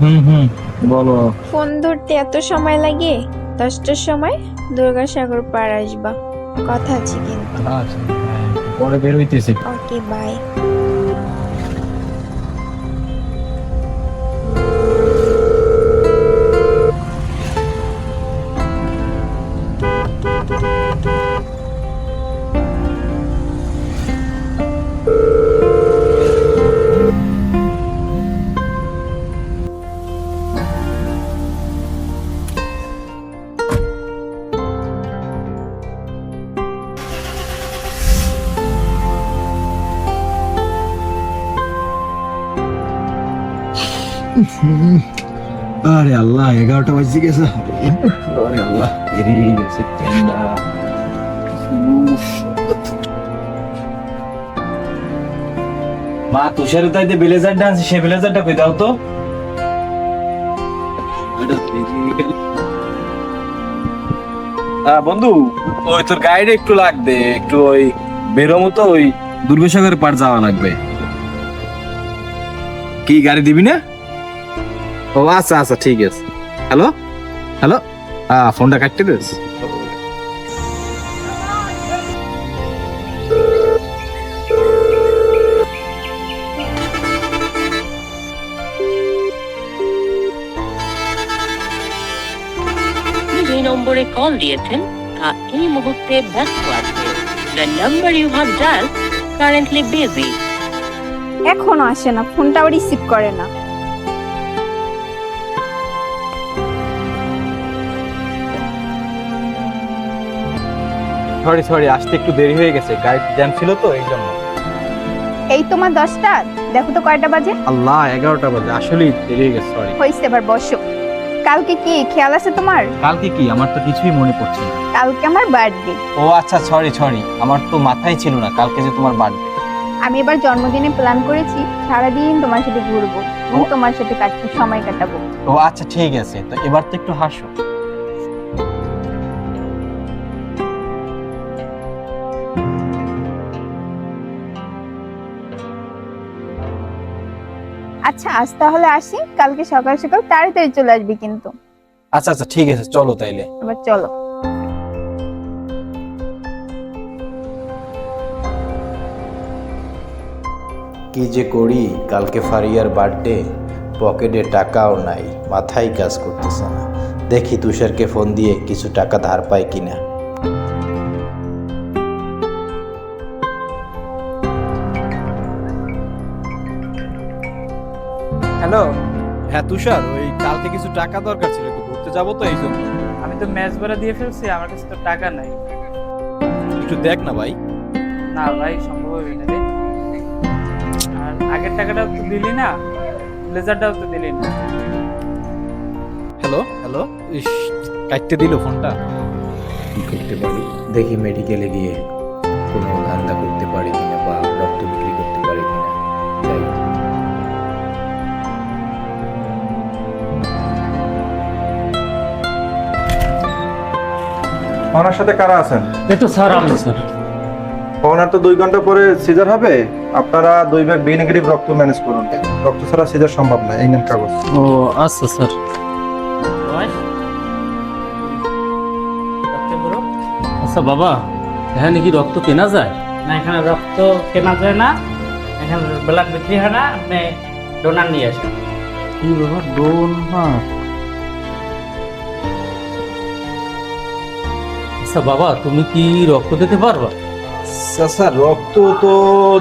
হুম হুম। বলো। ফোন ধরতে এত সময় লাগে? দশটার সময় দুর্গাসাগর পার আসবা। কথা আছে কিন্তু। আচ্ছা হ্যাঁ, পরে বের হইতেছি। ওকে বাই আরে আল্লাহ, এগারোটা বাজে গেছে। আরে আল্লাহ বেরিয়ে গেছে ঠান্ডা মা তুষারের তাইতে ব্লেজারটা আছে সে ব্লেজারটা কই? দাও তো। বন্ধু, ওই তোর গাইড একটু লাগবে, একটু ওই বেরোমো তো, ওই দুর্গসাগর পার যাওয়া লাগবে। কি, গাড়ি দিবি না? ও আচ্ছা আচ্ছা ঠিক আছে। হ্যালো হ্যালো হ্যাঁ ফোনটা কাটতে দিস যে নম্বরে কল দিয়েছেন তা এই মুহূর্তে ব্যস্ত আছে। The number you have dialled currently busy এখনও আসে না ফোনটাও রিসিভ করে না। সরি সরি আসতে একটু দেরি হয়ে গেছে। গাড়ি জ্যাম ছিল তো এই জন্য। এই তোমার দশটা। দেখো তো কয়টা বাজে। আল্লাহ এগারোটা বাজে। আসলেই দেরি হয়ে গেছে সরি। হয়েছে এবার বসো। কালকে কি? খেয়াল আছে তোমার? কালকে কি? আমার তো কিছুই মনে পড়ছে না। কালকে আমার বার্থডে। ও আচ্ছা সরি সরি। আমার তো মাথায় ছিল না কালকে যে তোমার বার্থডে। আমি এবার জন্মদিনে প্ল্যান করেছি সারাদিন তোমার সাথে ঘুরবো এবং তোমার সাথে কাটতে সময় কাটাবো। ও আচ্ছা ঠিক আছে। তো এবার তো একটু হাসো। আচ্ছা আজ তাহলে আসি। কালকে সকাল সকাল তাড়াতাড়ি চলে আসবি কিন্তু। আচ্ছা আচ্ছা ঠিক আছে চলো তাইলে। এবার চলো। কি যে করি কালকে ফারিয়ার বার্থডে পকেটে টাকাও নাই মাথায় কাজ করতেছে না। দেখি তুষারকে ফোন দিয়ে কিছু টাকা ধার পাই কিনা। হ্যালো? হ্যাঁ তুষার ওই কালকে কিছু টাকা দরকার ছিল একটু ঘুরতে যাব তো এই জন্য আমি তো ম্যাচ ভাড়া দিয়ে ফেলছি আমার কাছে তো টাকা নাই। একটু দেখ না ভাই। না ভাই সম্ভব হবে না রে। আর আগের টাকাটাও তো দিলি না ব্লেজারটাও তো দিলি না। হ্যালো হ্যালো ইস কাটতে দিল ফোনটা। কি করতে পারি? দেখি মেডিকেলে গিয়ে কোনো ধান্দা করতে পারি কিনা বা রক্ত বিক্রি করতে পারি কিনা। ওনার সাথে কারা আছেন? এই তো স্যার আমি স্যার। ওনার তো দুই ঘণ্টা পরে সিজার হবে। আপনারা দুই ভাগ বি নেগেটিভ রক্ত ম্যানেজ করুন। রক্ত ছাড়া সিজার সম্ভব না। এই নেন কাগজ। ও আচ্ছা স্যার। আচ্ছা বাবা এখানে কি রক্ত কেনা যায়? না এখানে রক্ত কেনা যায় না। এখানে ব্লাড বিক্রি হয় না। আপনি ডোনার নিয়ে আসেন। কি বাবা ডোন আচ্ছা বাবা তুমি কি রক্ত দিতে পারবা? চাচা রক্ত তো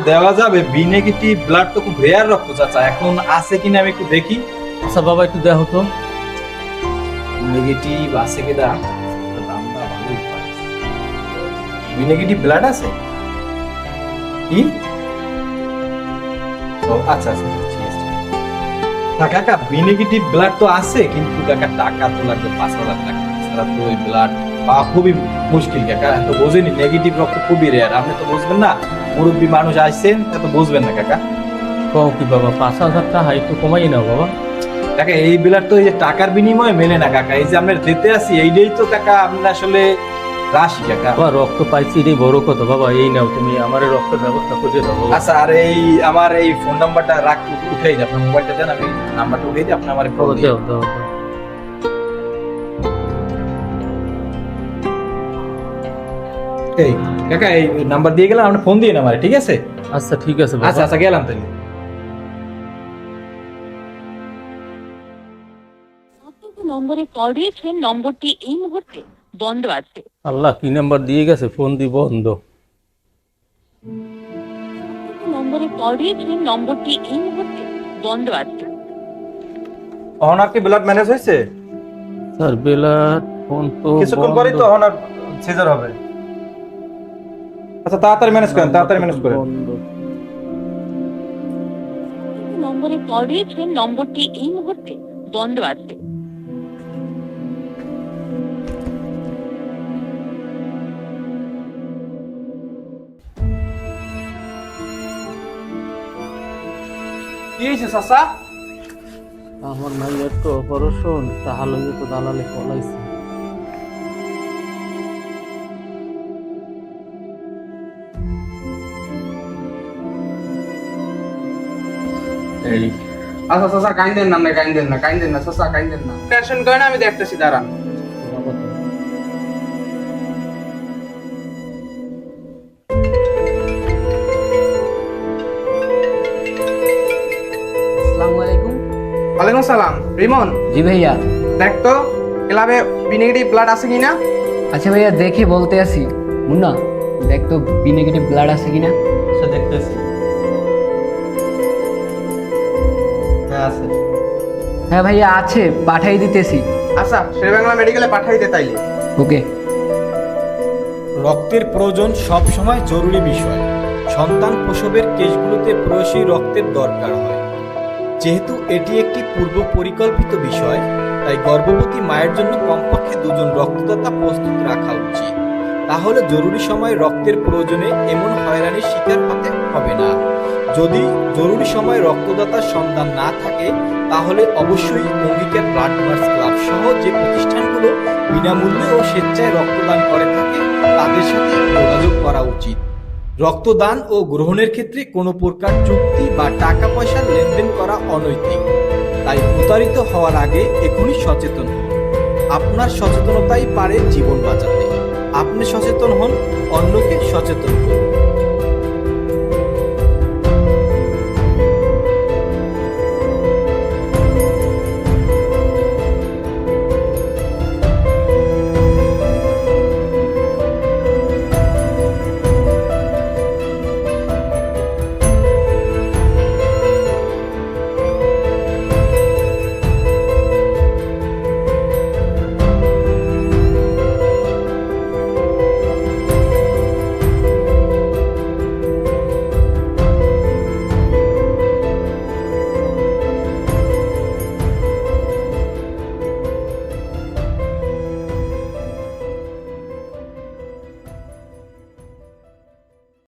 দেওয়া যাবে। বি নেগেটিভ ব্লাড তো খুব রেয়ার রক্ত চাচা। এখন আছে কিনা আমি একটু দেখি। আচ্ছা বাবা একটু দেখো তো। নেগেটিভ আছে দামটা ভালোই বি নেগেটিভ ব্লাড আছে? কি? ও আচ্ছা আচ্ছা না কাকা বি নেগেটিভ ব্লাড তো আছে কিন্তু কাকা টাকা তো লাগবে পাঁচ হাজার টাকা। ছাড়া তো ওই ব্লাড খুবই মুশকিল কাকা তো বোঝেনি নেগেটিভ রক্ত খুবই রেয়ার আপনি তো বুঝবেন না মুরব্বী মানুষ আসছেন এত বুঝবেন না কাকা। কও কি বাবা পাঁচ হাজার টাকা একটু কমাই নাও বাবা। কাকা এই বিলার তো এই যে টাকার বিনিময়ে মেলে না কাকা। এই যে আমরা দিতে আছি এইটাই তো কাকা আমরা আসলে রাশি কাকা। বাবা রক্ত পাইছি এটাই বড় কথা। বাবা এই নাও তুমি আমার এই রক্তের ব্যবস্থা করে দাও বাবা। আচ্ছা আর এই আমার এই ফোন নাম্বারটা রাখ উঠাই দিই আপনার মোবাইলটা দেন আমি নাম্বারটা উঠাই দিই আপনি আমার বাবা, দাও দাও দাও। এই কাকা এই নাম্বার দিয়ে গেলাম আপনি ফোন দিয়ে আমার ঠিক আছে? আচ্ছা ঠিক আছে আচ্ছা আচ্ছা গেলাম তাহলে। নম্বরে কল দিয়েছেন নম্বরটি এই মুহূর্তে বন্ধ আছে। আল্লাহ কি নাম্বার দিয়ে গেছে? ফোন দি বন্ধ। নম্বরে কল দিয়েছেন নম্বরটি এই মুহূর্তে বন্ধ আছে। অহনার কি ব্লাড ম্যানেজ হয়েছে? স্যার বেলা ফোন তো কিছুক্ষণ। পরেই তো অহনার সিজার হবে। আচ্ছা তাড়াতাড়ি ম্যানেজ করেন তাড়াতাড়ি ম্যানেজ করেন। নম্বরে কল দিয়েছেন নম্বরটি এই মুহূর্তে বন্ধ আছে। কি হয়েছে চাচা আমার মাইয়ের তো অপারেশন তাহলে তো দালালে পলাইছে। এই। আচ্ছা চাচা কাইন্দেন না না কাইন্দেন না কাইন্দেন না চাচা কাইন্দেন না। টেনশন করেন আমি দেখতেছি দাঁড়ান। আসসালামু আলাইকুম। ওয়ালাইকুম সালাম রিমন জি ভাইয়া। দেখ তো ক্লাবে বি নেগেটিভ ব্লাড আছে কিনা? আচ্ছা ভাইয়া দেখে বলতে আসি। মুন্না দেখ তো বি নেগেটিভ ব্লাড আছে কিনা? আচ্ছা দেখতেছি। আছে। হ্যাঁ ভাইয়া আছে পাঠাই দিতেছি। আচ্ছা শেরবাংলা মেডিকেলে পাঠাই দে তাইলে। ওকে। রক্তের প্রয়োজন সবসময় জরুরি বিষয়। সন্তান প্রসবের কেসগুলোতে প্রায়শই রক্তের দরকার হয়। যেহেতু এটি একটি পূর্ব পরিকল্পিত বিষয় তাই গর্ভবতী মায়ের জন্য কমপক্ষে দুজন রক্তদাতা প্রস্তুত রাখা উচিত। তাহলে জরুরি সময় রক্তের প্রয়োজনে এমন হয়রানির শিকার হতে হবে না। যদি জরুরি সময় রক্তদাতার সন্ধান না থাকে, তাহলে অবশ্যই অঙ্গিকার ব্লাড ডোনার্স ক্লাব সহ যে প্রতিষ্ঠানগুলো বিনামূল্যে ও স্বেচ্ছায় রক্তদান করে থাকে, তাদের সাথে যোগাযোগ করা উচিত। রক্তদান ও গ্রহণের ক্ষেত্রে কোনো প্রকার চুক্তি বা টাকা পয়সার লেনদেন করা অনৈতিক। তাই প্রতারিত হওয়ার আগে এখনই সচেতন আপনার সচেতনতাই পারে জীবন বাঁচাতে। সচেতন হন অন্যকে সচেতন করুন।